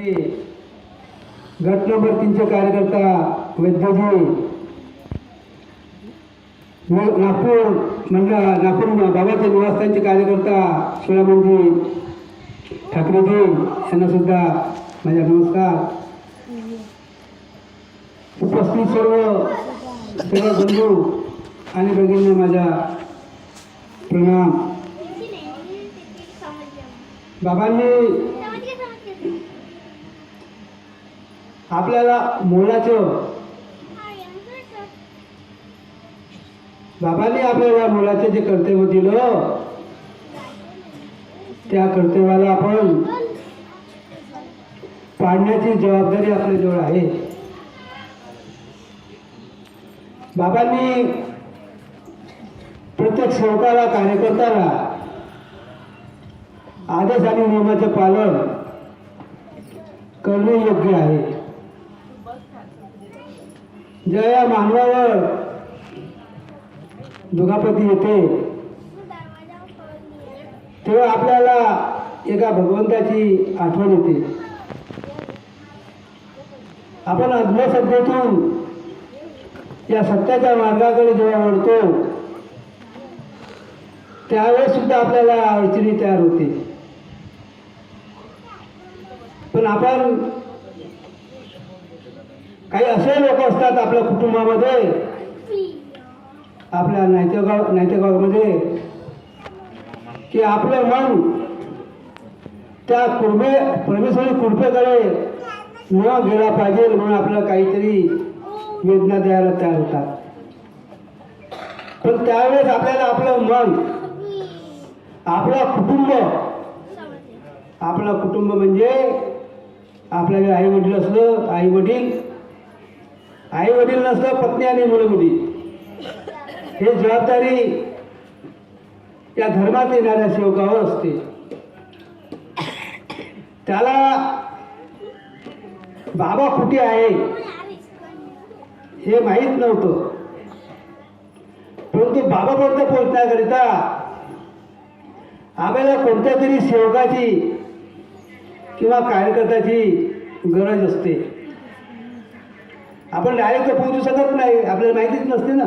गट नंबर तीनचे कार्यकर्ता वैद्यजी नागपूर मंडळ नागपूर बाबाच्या निवासस्थानचे कार्यकर्ता शिळामणजी ठाकरेजी यांना सुद्धा माझ्या नमस्कार. उपस्थित सर्व सेवा बंधू आणि भगिनी माझ्या प्रणाम. बाबांनी आपल्याला मोलाचं बाबांनी आपल्याला मुलाचे जे कर्तव्य दिलं त्या कर्तव्याला आपण पाडण्याची जबाबदारी आपल्याजवळ आहे. बाबांनी प्रत्येक सेवकाला कार्यकर्त्याला आदेश आणि नियमाचं पालन करणे योग्य आहे. जेव्हा या मानवावर. दुखापती येते. तेव्हा आपल्याला एका भगवंताची आठवण येते. आपण अंधश्रद्धेतून या सत्याच्या मार्गाकडे जेव्हा वळतो त्यावेळेस सुद्धा आपल्याला अडचणी तयार होते. पण आपण काही असे लोक असतात आपल्या कुटुंबामध्ये. आपल्या नायतेगाव नायतेगावमध्ये की आपलं मन त्या कुर्बे परमेश्वरी कृपेकडे न गेला पाहिजे म्हणून आपल्याला काहीतरी वेदना द्यायला तयार होतात. पण त्यावेळेस आपल्याला आपलं मन आपलं कुटुंब आपलं कुटुंब म्हणजे आपल्याकडे आई वडील असलं आई वडील आई वडील नसतं पत्नी आणि मुलं मुली हे जबाबदारी या धर्मात येणाऱ्या सेवकावर असते. त्याला बाबा कुठे आहे हे माहीत नव्हतं. परंतु बाबापर्यंत पोहोचण्याकरिता आपल्याला कोणत्या तरी सेवकाची किंवा कार्यकर्त्याची गरज असते. आपण डायरेक्ट पोहोचू शकत नाही आपल्याला माहितीच नसते ना.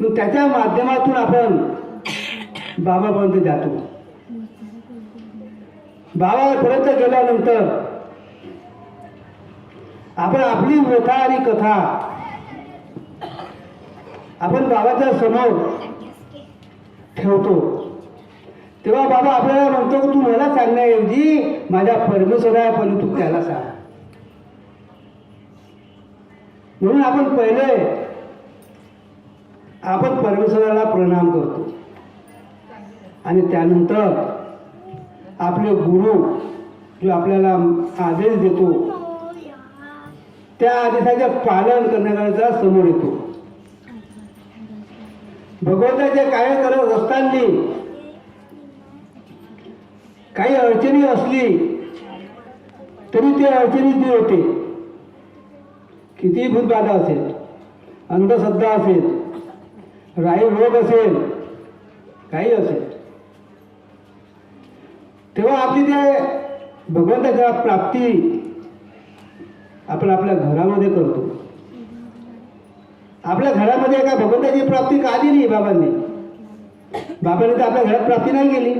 मग त्याच्या माध्यमातून आपण बाबापर्यंत जातो. बाबापर्यंत गेल्यानंतर आपण आपली व्यथा आणि कथा आपण बाबाच्या समोर ठेवतो. तेव्हा बाबा आपल्याला म्हणतो की तू मला सांगण्याऐवजी माझ्या परमेश्वरापणे तू त्याला सांग. म्हणून आपण पहिले आपण परमेश्वराला प्रणाम करतो. आणि त्यानंतर आपले गुरु जो आपल्याला आदेश देतो त्या आदेशाचे पालन करण्याचा समोर येतो. भगवंताचे काय करत असताना काही अडचणी असली तरी ते अडचणी दूर होते. कितीही भूतबाधा असेल अंधश्रद्धा असेल राई रोग असेल काही असेल. तेव्हा आपली ते भगवंताच्या प्राप्ती आपण आपल्या घरामध्ये करतो. आपल्या घरामध्ये एका भगवंताची प्राप्ती का आली नाही बाबांनी? बाबांनी तर आपल्या घरात प्राप्ती नाही केली.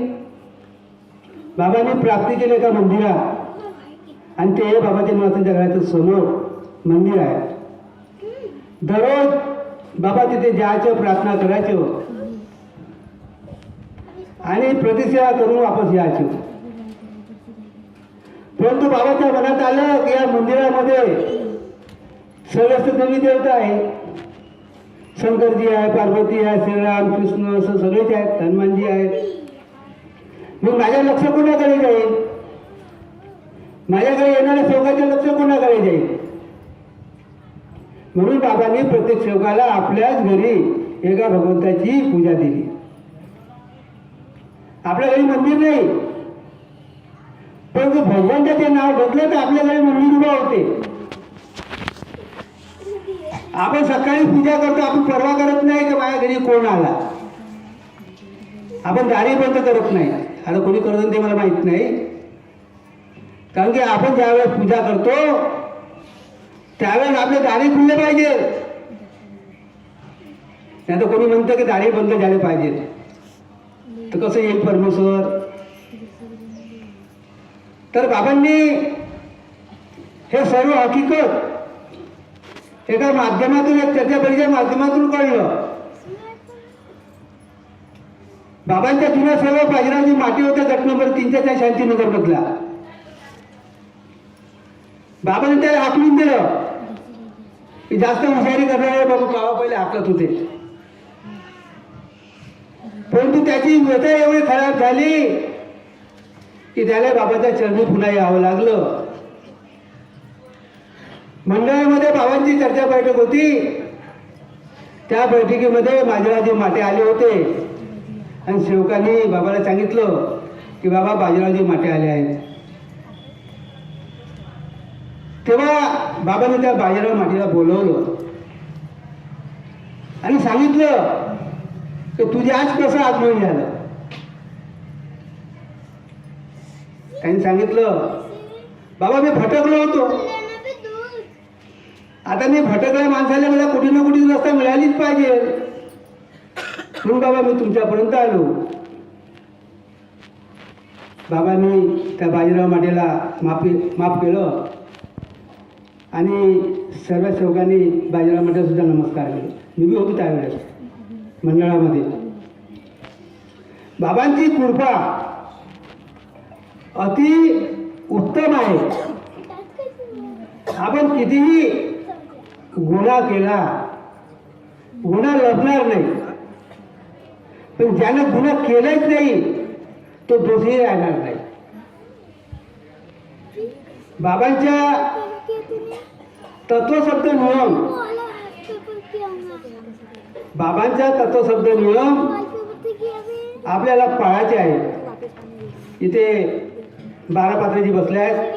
बाबांनी प्राप्ती केली एका मंदिरात. आणि ते बाबाच्या निवासाच्या घराच्या समोर मंदिर आहे. दररोज बाबा तिथे जायचं प्रार्थना करायचं. आणि प्रतिसेवा करून वापस यायचो. परंतु बाबाच्या मनात आलं की या मंदिरामध्ये सर्वस्त देवी देवता आहे. शंकरजी आहे पार्वती आहे श्रीराम कृष्ण असं सगळेच आहेत हनुमानजी आहेत. मग माझ्या लक्ष कोणाकडे जाईल? माझ्याकडे येणाऱ्या सेवकाचे लक्ष कोणाकडे जाईल? म्हणून बाबांनी प्रत्येक सेवकाला आपल्याच घरी एका भगवंताची पूजा दिली. आपल्या घरी मंदिर नाही. परंतु भगवंताचे नाव घेतलं तर आपल्या घरी मंदिर उभा होते. आपण सकाळी पूजा करतो आपण परवा करत नाही की माझ्या घरी कोण आला? आपण दारी बंद करत नाही. आता कोणी करत ते मला माहीत नाही. कारण की आपण ज्यावेळेस पूजा करतो त्यावेळेस आपले दारे खुलले पाहिजे. नाही तर कोणी म्हणतं की दारे बंद झाले पाहिजेत तर कसं येईल परमेश्वर? तर बाबांनी हे सर्व हकीकत एका माध्यमातून एक चर्चापरीच्या माध्यमातून कळलं. बाबांच्या जुन्या सर्व बाजीरावची माटी होत्या गट नंबर तीनच्या त्या शांतीनगर मधला बाबांनी त्याला हाकलून दिलं. जास्त हुशारी करणारे बाबू बाबा पहिले हाकत होते. परंतु त्याची व्यथा एवढी खराब झाली की त्याला बाबाच्या चरणी पुन्हा यावं लागलं. मंडळामध्ये बाबांची चर्चा बैठक होती. त्या बैठकीमध्ये बाजीरावजी माटे आले होते. आणि सेवकांनी बाबाला सांगितलं की बाबा बाजीरावजी माटे आले आहेत. तेव्हा बाबाने त्या बाजीराव माटीला बोलवलं. आणि सांगितलं की तुझे आज कसं आगमन झालं? त्यांनी सांगितलं बाबा मी भटकलो होतो. आता मी भटकल्या माणसाला मला कुठे ना कुठे रस्ता मिळालीच पाहिजे. म्हणून बाबा मी तुमच्यापर्यंत आलो. बाबांनी त्या बाजीराव माटेला माफी माफ केलं. आणि सर्व सेवकांनी बाजीराव मंडळसुद्धा सुद्धा नमस्कार केले. मी बी होतो त्यावेळेस मंडळामध्ये. बाबांची कृपा अति उत्तम आहे. आपण कितीही गुन्हा केला गुन्हा लपणार नाही. पण ज्यानं गुन्हा केलाच नाही तो दोषी राहणार नाही. बाबांच्या तत्वशब्द नियम बाबांचा तत्वशब्द नियम आपल्याला पाळायचे आहे. इथे बारा पात्राजी बसले आहेत.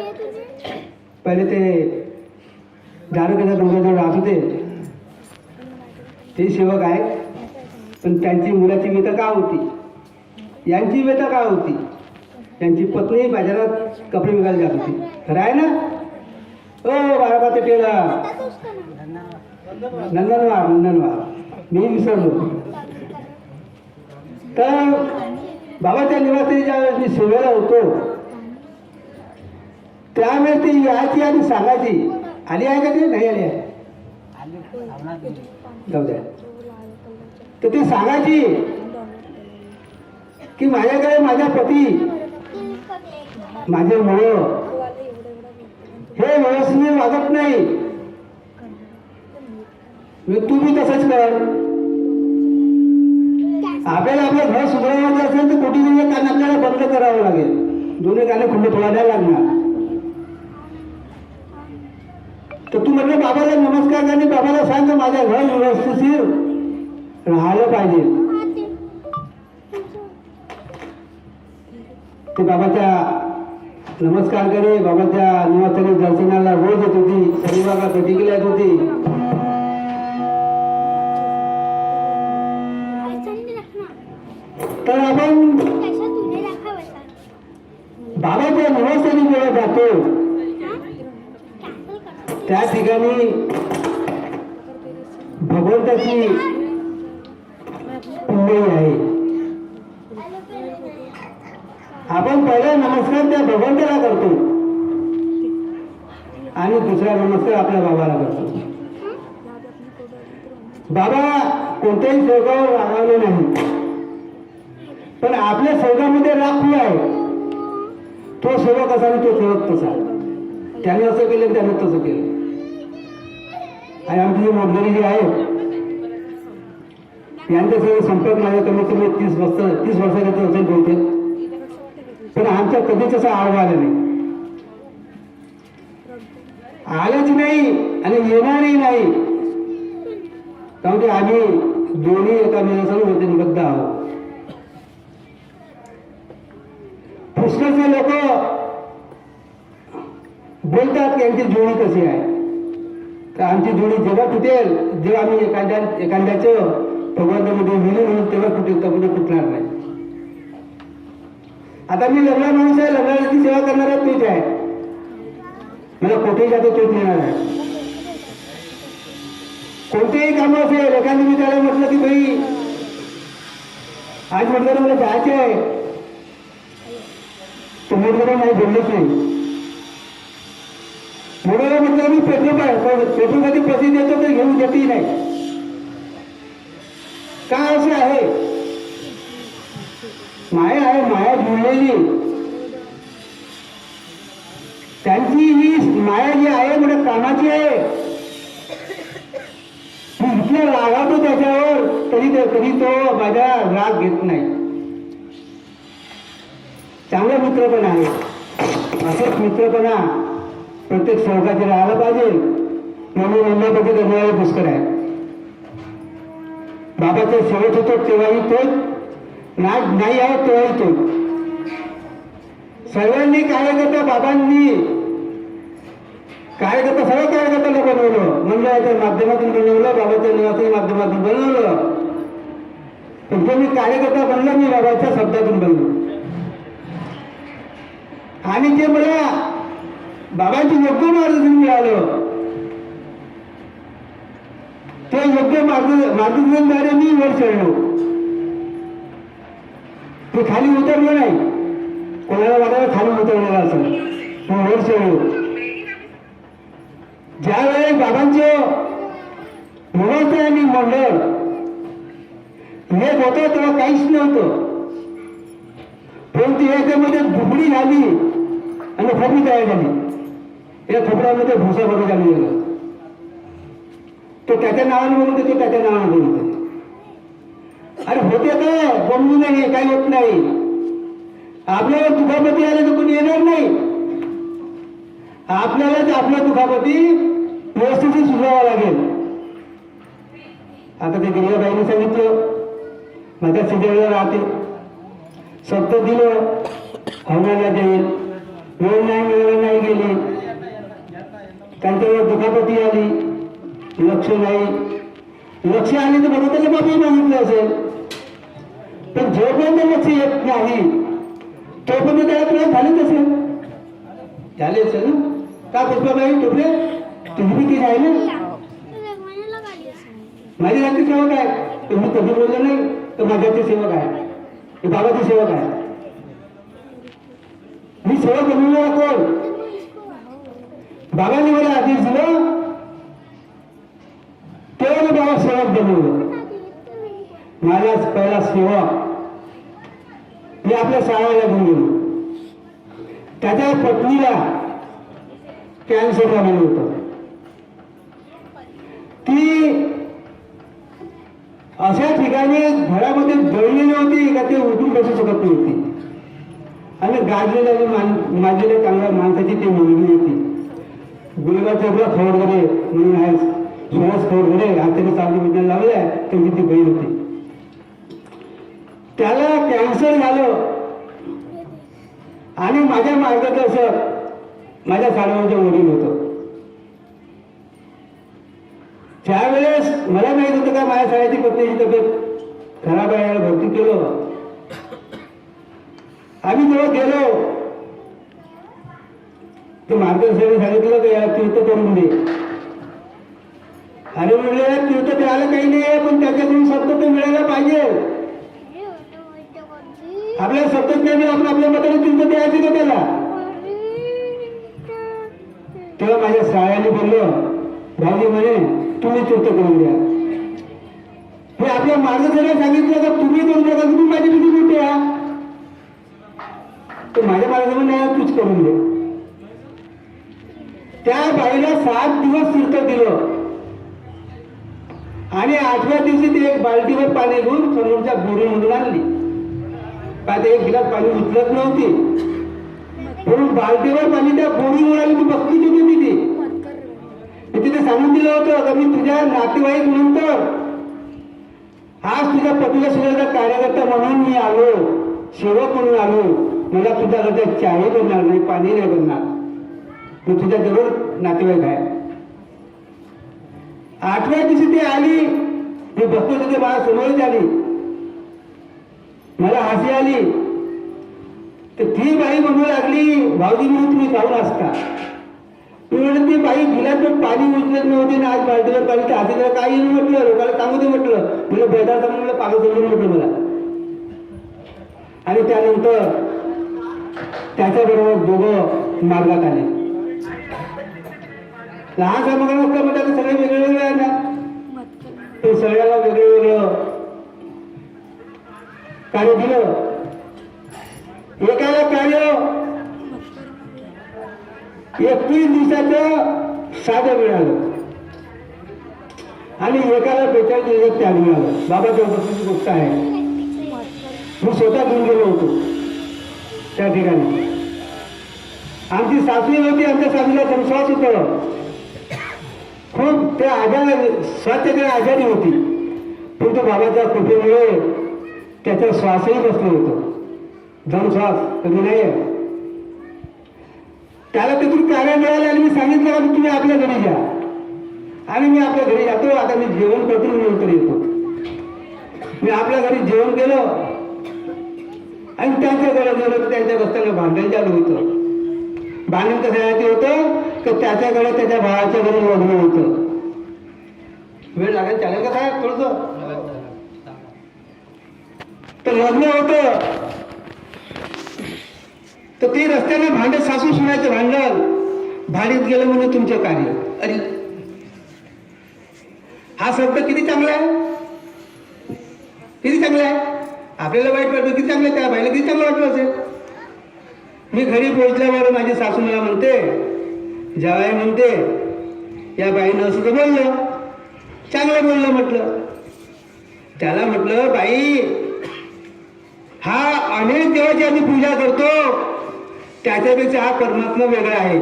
पहिले ते दारुकेच्या डोंगराजवळ राहत होते. ते सेवक आहेत. पण त्यांची मुलाची व्यथा का होती? यांची व्यथा का होती? त्यांची पत्नी बाजारात कपडे विकायला जात होती. खरं आहे ना? ओ बाळाबा टेला नंदनवार नंदनवार मी विसरलो. तर बाबाच्या निवासी ज्यावेळेस मी सेवेला होतो त्यावेळेस ती यायची आणि सांगायची आली आहे का ती? नाही आली आहे. जाऊ द्या. तर ती सांगायची की माझ्याकडे माझ्या पती माझे मुलं हे व्यवस्थित वागत नाही. तू बी तसंच कर. आपल्याला आपलं घर सुधारायचं असेल तर कोटी दिवस कान आपल्याला बंद करावं लागेल. दोन्ही काने खुले ठेवायला लागणार. तर तू म्हटलं बाबाला नमस्कार आणि बाबाला सांग का माझ्या घर व्यवस्थित राहायला पाहिजे. ते बाबाच्या नमस्कार करे बाबाच्या निवासाने दर्शनाला रोज येत होती शनिवारला प्रतिक्रिया येत होती. तर आपण बाबाच्या निवासाने जेव्हा जातो. त्या ठिकाणी भगवंताची पुण्य आहे. आपण पहिला नमस्कार त्या भगवंताला करतो. आणि दुसरा नमस्कार आपल्या बाबाला करतो. बाबा कोणत्याही स्वर्गावर रागावले नाही. पण आपल्या स्वर्गामध्ये राग आहे. तो सेवक असा आणि तो सेवक तसा त्याने असं केलं त्याने तसं केलं. आणि आमची जी मोडणारी जी आहे यांच्यासह संपर्क माझ्या कमीत कमी तीस वर्ष तीस वर्षाचा असेल बहुतेक पण आमच्या कधीच असं आव आलं नाही. आलंच नाही आणि येणारही नाही. कारण की आम्ही दोन्ही एका निरासन वचनबद्ध आहोत. पुष्कळचे लोक बोलतात की यांची जोडी कशी आहे. तर आमची जोडी जेव्हा तुटेल जेव्हा आम्ही एखाद्या एखाद्याचं भगवंतामध्ये विलीन होईल तेव्हा फुटेल तर फुटणार नाही. आता मी लग्न माणूस आहे लग्नाची सेवा करणारा तूच आहे. मला कुठेही जातो तोच मिळणार आहे. कोणतेही काम असेल एखाद्या मी त्याला म्हटलं की भाई आज म्हटलं ना मला जायचे आहे. तो म्हटलं नाही बोललोच नाही मुलाला म्हटलं मी पेट्रोल पेट्रोल पैसे देतो तर घेऊन देतही नाही. काय असे आहे? माया आहे माया जुळलेली. त्यांची ही माया जी आहे म्हणजे कामाची आहे. मी इतक्या रागावतो त्याच्यावर तरी तरी तो माझा राग घेत नाही. चांगला मित्रपणा आहे. असंच मित्रपणा प्रत्येक सहकार्य राहायला पाहिजे. म्हणून अन्नापती करणारे पुष्कर आहे. बाबाचे सेवेत होतो तेव्हाही तोच नाही नाही आहे तेव्हाही तो. सर्वांनी कार्यकर्ता बाबांनी कार्यकर्ता सर्व कार्यकर्त्यांना बनवलं. मंडळाच्या माध्यमातून बनवलं बाबाच्या निवासाच्या माध्यमातून बनवलं. पण तो मी कार्यकर्ता बनला मी बाबाच्या शब्दातून बनलो. आणि जे मला बाबांचे योग्य मार्गदर्शन मिळालं. ते योग्य मार्ग मार्गदर्शनद्वारे मी वर चढलो. ते खाली उतरलं नाही कोणाला वाटायला खाली उतरलेलं असं मी वर चढलो ज्या वेळेस बाबांचे मनोदय आणि मंडळ हे होतं तेव्हा काहीच नव्हतं परंतु याच्यामध्ये दुबडी झाली आणि खोपडी तयार झाली या खोपड्यामध्ये भुसा भरून झाली गेलं तो त्याच्या नावाने म्हणून तो त्याच्या नावाने बोलतो अरे होते काय बोलू नाही काही होत नाही. आपल्याला दुखापती आले तर कोणी येणार नाही. आपल्याला आपल्या दुखापती व्यवस्थित सुधारावं लागेल. आता ते गिरियाबाईने सांगितलं माझ्या सिजेला राहते. शब्द दिलं हवनाला देईल. वेळ नाही वेळ नाही गेली. त्यांच्यावर दुखापती आली. लक्ष नाही. लक्ष आले तर बघा त्याला बाबी मागितलं असेल. पण जोपर्यंत लक्ष येत नाही. तोपर्यंत त्याला तुला झालेच असेल. झाले असेल ना? का पुष्पाबाई टोपले तुम्ही ती आहे ना माझी रात्री सेवक आहे. तुम्ही कधी बोललो नाही? तर माझ्याची सेवक आहे. हे बाबाची सेवक आहे. मी सेवक बनवलेला कोण बाबाने मला आदेश दिला. तेव्हा मी बाबा सेवक बनवलं. माझा पहिला सेवक मी आपल्या शाळेला घेऊन गेलो. त्याच्या पत्नीला कॅन्सर झालेलं होतं. ती अशा ठिकाणी घरामध्ये दळलेली होती का ते उठून बसू शकत नव्हती. आणि गाजलेल्या मान माजलेल्या चांगल्या माणसाची ती मुलगी होती. गुलबा चौकला खोडगडे म्हणून आहे सुहास खोडगडे हाताने चालू विज्ञान लावलंय मी ती बहीण होती. त्याला कॅन्सर झालं. आणि माझ्या मार्गदर्शक माझ्या साडवांच्या वडील होतं. त्यावेळेस मला माहीत होतं का माझ्या शाळेची पत्नीची तब्येत खराब आहे याला भरती केलं. आम्ही जेव्हा गेलो ते मार्गदर्शकाने सांगितलं की याला तीर्थ करून दे. आणि म्हणले तीर्थ द्यायला काही नाही पण त्याच्याकडून शब्द मिळायला पाहिजे. आपल्याला सातत्याने आपण आपल्या मताने तीर्थ द्यायची का त्याला? तेव्हा माझ्या शाळेने बोललो भाऊजी म्हणे तुम्ही तीर्थ करून द्या. हे आपल्या मार्गदर्शनाने सांगितलं का तुम्ही करून द्या तुम्ही माझी किती मोठे आहात तर माझ्या मार्गदर्शन नाही तूच करून दे. त्या बाईला सात दिवस तीर्थ दिलं. आणि आठव्या दिवशी ती एक बाल्टीवर पाणी घेऊन समोरच्या बोरीमधून आणली. का ते एक गिलास पाणी उचलत नव्हती. म्हणून बालटीवर पाणी त्या बोरीवर आली ती बघतीच होती मी ती मी तिथे सांगून दिलं होतं का मी तुझ्या नातेवाईक नंतर आज तुझ्या पतीला सुद्धा कार्यकर्ता म्हणून मी आलो सेवक म्हणून आलो. मला तुझ्या घरच्या चाही करणार नाही पाणी नाही करणार मी तुझ्या जवळ नातेवाईक आहे. आठव्या दिवशी ती आली. मी बसतो तिथे बाळा समोरच आली. मला हसी आली. तर ती बाई म्हणू लागली भाऊजी म्हणून तुम्ही जाऊन असता. मी म्हणलं ती बाई गिलास पण पाणी उचलत नव्हती ना आज बाल्टीवर पाणी तर हाती काही नाही म्हटलं लोकांना सांगू दे म्हटलं. म्हणलं बेदार म्हणलं पागल समजून म्हटलं मला. आणि त्यानंतर त्याच्याबरोबर दोघं मार्गात आले. लहान समाज असतं म्हणजे आता सगळे वेगळे वेगळे आहे ना. ते सगळ्याला वेगळं वेगळं कार्य दिलं एकाला कार्य एकवीस दिवसाचं साधं मिळालं. आणि एकाला बेचाळीस दिवसात त्याग मिळालं. बाबाच्या उपस्थिती गोष्ट आहे. मी स्वतः घेऊन गेलो होतो. त्या ठिकाणी. आमची सासरी होती आमच्या सासूला संश्वास होतं खूप त्या आजार स्वतःकडे आजारी होती. पण बाबाच्या कृपेमुळे त्याचं श्वासही बसलं होतं. श्वास कधी नाही त्याला तिथून कार्य मिळाले आणि मी सांगितलं की तुम्ही आपल्या घरी जा. आणि मी आपल्या घरी जातो आता मी जेवण करतो नंतर येतो. मी आपल्या घरी जेवण केलं. आणि त्यांच्या घरात गेलो तर त्यांच्या रस्त्याला भांडण चालू होतं. भांडण कशासाठी होतं तर त्याच्याकडे त्याच्या भावाच्या घरी लग्न होतं. वेळ लागेल चालेल का साहेब थोडंसं? लग्न होतं. तर ते रस्त्याने भांडत सासू सुनायचं भांडण. भाडीत गेलं म्हणजे तुमचं कार्य. अरे. हा शब्द किती चांगला आहे? किती चांगला आहे? आपल्याला वाईट वाटतं किती चांगलं त्या बाईला किती चांगलं वाटलं असेल? मी घरी पोहोचल्यावर माझी सासू मला म्हणते जावाई म्हणते या बाईनं असं तर बोललं. चांगलं बोललं म्हटलं. त्याला म्हटलं बाई हा अनेक देवाची आम्ही पूजा करतो. त्याच्यापेक्षा हा परमात्मा वेगळा आहे.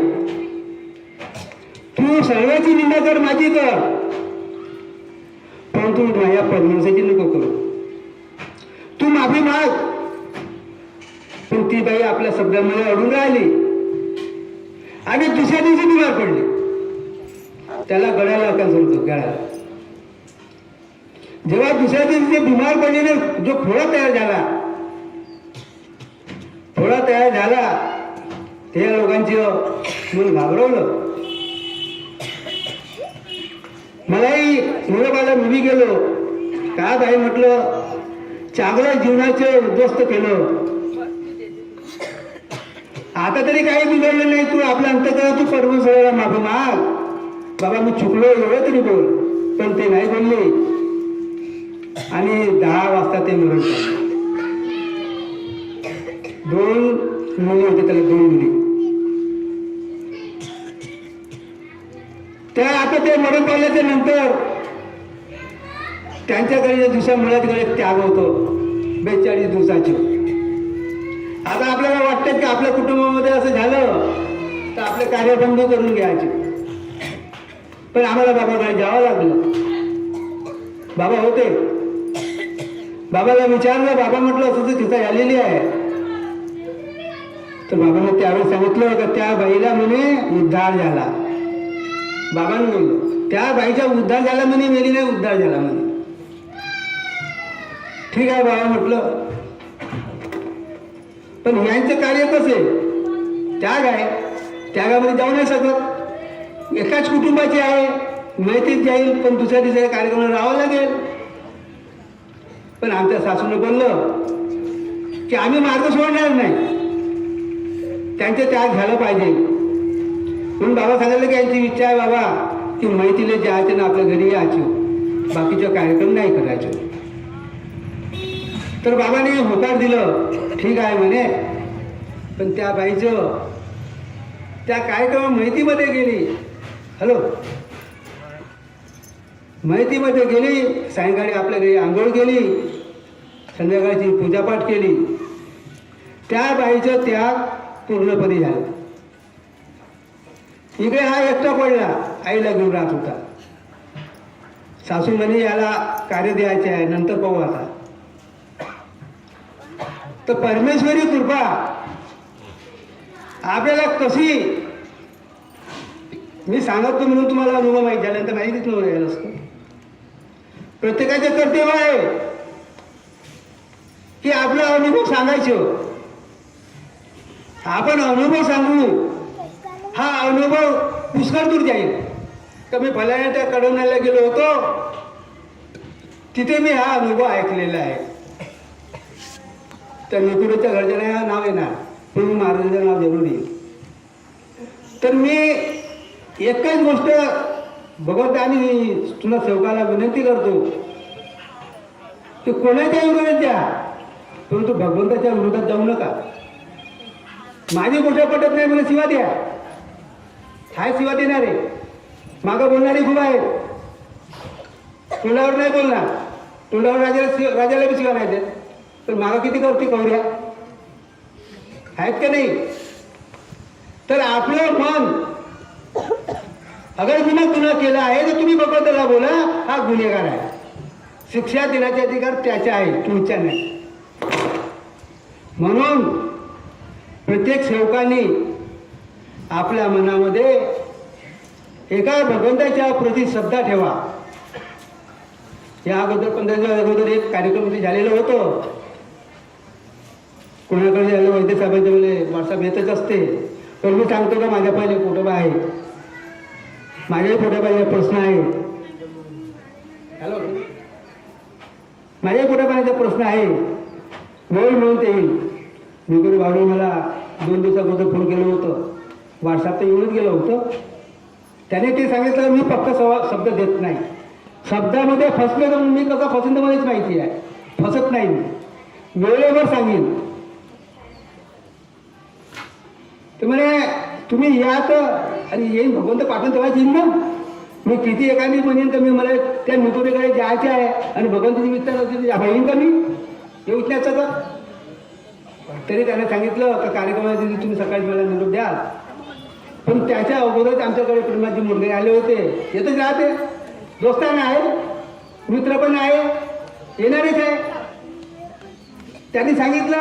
तू सर्वाची निंदा कर माझी कर. परंतु माझ्या परमांसाची नको करू. तू माफी माग. पण ती बाई आपल्या शब्दामध्ये अडून राहिली. आणि दुसऱ्या दिवशी बिमार पडली. त्याला गळ्याला का सांगतो गळ्याला. जेव्हा दुसऱ्या दिवशी बिमार पडलेले जो फोडा तयार झाला फोडा तयार झाला. त्या लोकांची मन घाबरवलं. मलाही मुलगाला मुली गेलो का बाई म्हटलं? चांगलं जीवनाचं उद्ध्वस्त केलं. आता तरी काही बिघडलं नाही. तू आपल्या अंतकरा तू परमेश्वराला माफ माग. बाबा मी चुकलो एवढं तरी बोल. पण ते नाही बोलले. आणि दहा वाजता ते मरण दोन मुली होते त्याला दोन मुली. त्या आता ते मरण पावल्याच्या नंतर त्यांच्याकडे दुसऱ्या मुलाकडे त्याग होतो. बेचाळीस दिवसाची. आता आपल्याला वाटतं की आपल्या कुटुंबामध्ये असं झालं तर आपले कार्य बंद करून घ्यायचे. पण आम्हाला बाबाकडे जावं लागलं. बाबा होते. बाबाला विचारलं बाबा म्हटलं असं तिथं झालेली आहे. तर बाबांना त्यावेळेस सांगितलं का त्या बाईला म्हणे उद्धार झाला. बाबांना बोललो त्या बाईचा उद्धार झाला म्हणे मेली नाही उद्धार झाला म्हणे. ठीक आहे बाबा म्हटलं. पण यांचं कार्य कसे त्याग आहे. त्यागामध्ये जाऊ नाही शकत. एकाच कुटुंबाची आहे. माहितीच जाईल पण दुसऱ्या तिसऱ्या कार्यक्रमाला राहावं लागेल. पण आमच्या सासूनं बोललं की आम्ही मार्ग सोडणार नाही. त्यांचे त्याग झालं पाहिजे. म्हणून बाबा सांगितलं की यांची इच्छा आहे बाबा की माहितीला जायचं ना आपल्या घरी यायचं. बाकीचे कार्यक्रम नाही करायचे. तर बाबाने होकार दिलं. ठीक आहे म्हणे. पण त्या बाईचं त्या कार्यक्रम माहितीमध्ये गेली. हॅलो? माहितीमध्ये गेली सायंकाळी आपल्या घरी आंघोळ केली संध्याकाळची पूजापाठ केली. त्या बाईचं त्याग पूर्णपणे झालं. इकडे हा एकटा पडला. आईला घेऊन राहत होता. सासू म्हणे याला कार्य द्यायचे आहे. नंतर पाहू आता. तर परमेश्वरी कृपा. आपल्याला कशी? मी सांगतो म्हणून तुम्हाला अनुभव माहीत झाल्यानंतर माहितीच नव्हतं यायला असतो. प्रत्येकाचे कर्तव्य आहे की आपला अनुभव सांगायचं. आपण अनुभव सांगू. हा अनुभव पुष्कळ दूर जाईल. तर मी फलाने त्या कडवण्याला गेलो होतो. तिथे मी हा अनुभव ऐकलेला आहे. त्या नकुरेच्या घरच्या नाव येणार. पण मी महाराजांचं नाव जरूर येईल. तर मी एकच गोष्ट भगवंत आणि तुला सेवकाला विनंती करतो. की कोणाच्या विरोधात द्या परंतु भगवंताच्या विरोधात जाऊ नका. माझी गोष्ट पटत नाही मला शिवा द्या. हाय शिवा देणारे. मागं बोलणारे खूप आहेत. तोंडावर नाही बोलणार. तोंडावर राजाला शिव राजाला बी शिवा नाही देत. पण मागं किती करते कवऱ्या? आहेत का नाही? तर आपलं मन अगर गुन्हा गुन्हा केला आहे तर तुम्ही भगवंताला बोला हा गुन्हेगार आहे. शिक्षा देण्याचे अधिकार त्याच्या आहे तुमच्या नाही. म्हणून प्रत्येक सेवकाने आपल्या मनामध्ये एका भगवंताच्या प्रती श्रद्धा ठेवा. या अगोदर पंधरा अगोदर एक कार्यक्रम झालेलं होतं. कोणाकडे झालं वैद्य साहेबांचे मला व्हॉट्सअप येतच असते. पण मी सांगतो का माझ्या पहिले फोटो आहे माझ्याही फोटो पाहिजे प्रश्न आहे. हॅलो. माझ्या फोटो पाहिजे प्रश्न आहे. वेळ मिळून ते येईल. मी भाऊ मला दोन दिवसापूर्वी फोन केलं होतं. व्हॉट्सअप तर येऊनच गेलं होतं. त्याने ते सांगितलं मी फक्त सवा शब्द देत नाही. शब्दामध्ये फसले तर मी कसा फसून तर मलाच माहिती आहे. फसत नाही मी. वेळेवर सांगेन. तर म्हणे तुम्ही या तर. आणि येईन भगवंत पाठवून ठेवायची येईन ना? मी किती एखादी म्हणेन तर मी मला त्या निकोटीकडे जायचे आहे आणि भगवंताची विचार होती येईन का मी? येऊच नाही तर. तरी त्याने सांगितलं का कार्यक्रमाच्या दिवशी तुम्ही सकाळी मला निरोप द्याल. पण त्याच्या अगोदरच आमच्याकडे प्रेमाचे मुलगे आले होते. येतच राहते दोस्तांना आहे. मित्र पण आहे. येणारच आहे. त्यांनी सांगितलं.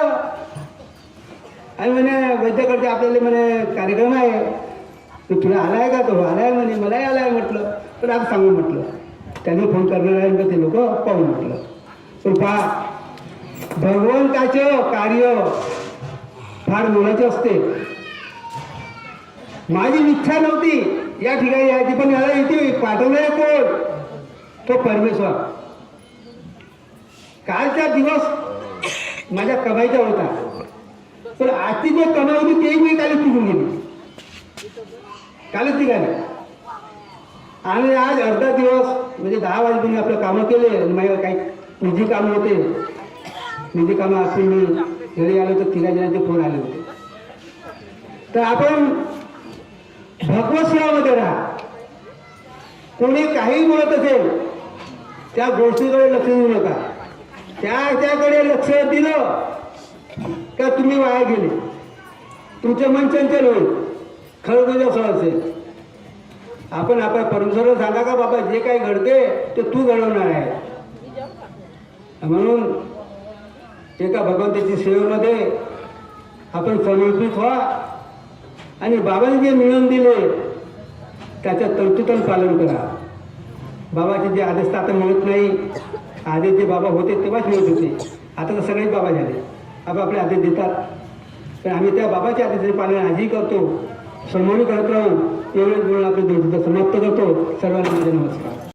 आणि म्हणे वैद्यकडचे आपल्याला म्हणे कार्यक्रम आहे. तू तुला आला आहे का? तो आलाय म्हणे. मलाही आला आहे म्हटलं. पण आता सांगू म्हटलं. त्यांनी फोन करणार आहे ते लोक. पाहू म्हटलं. पण पहा. भगवंताचं कार्य फार मोलाचे असते. माझी इच्छा नव्हती. या ठिकाणी यायची पण याला येते पाठवलंय कोण? तो परमेश्वर. कालचा दिवस माझ्या कमाईचा होता. पण आजची जे कमाई होती तेही मी कालच तिघून गेली कालच ठिकाणी आणि आज अर्धा दिवस म्हणजे दहा वाजेपर्यंत आपलं कामं केले आणि माझ्या काही तुझी कामं होते. निधी काम असतील मी घरी आलो तर तिघा जणांचे फोन आले होते. तर आपण भगवत राहा. कोणी काही बोलत असेल त्या गोष्टीकडे लक्ष देऊ नका. त्या त्याकडे लक्ष दिलं का तुम्ही वाया गेले? तुमचे मन चंचल होईल. खरं म्हणजे असं असेल. आपण आपल्या परमेश्वराला सांगा का बाबा जे काही घडते ते तू घडवणार आहे. म्हणून एका भगवंताची सेवेमध्ये आपण समर्पित व्हा आणि बाबांनी जे मिळवून दिले त्याचं तरतुतन पालन करा. बाबाचे जे आदेश तर आता मिळत नाही आदेश जे बाबा होते तेव्हाच मिळत होते. आता तर सगळेच बाबा झाले. आपापले आपले आदेश देतात. पण आम्ही त्या बाबाच्या आदेशाचे पालन आजही करतो. समोर करत राहून एवढेच बोलून आपले दोन समाप्त करतो. सर्वांना माझे नमस्कार.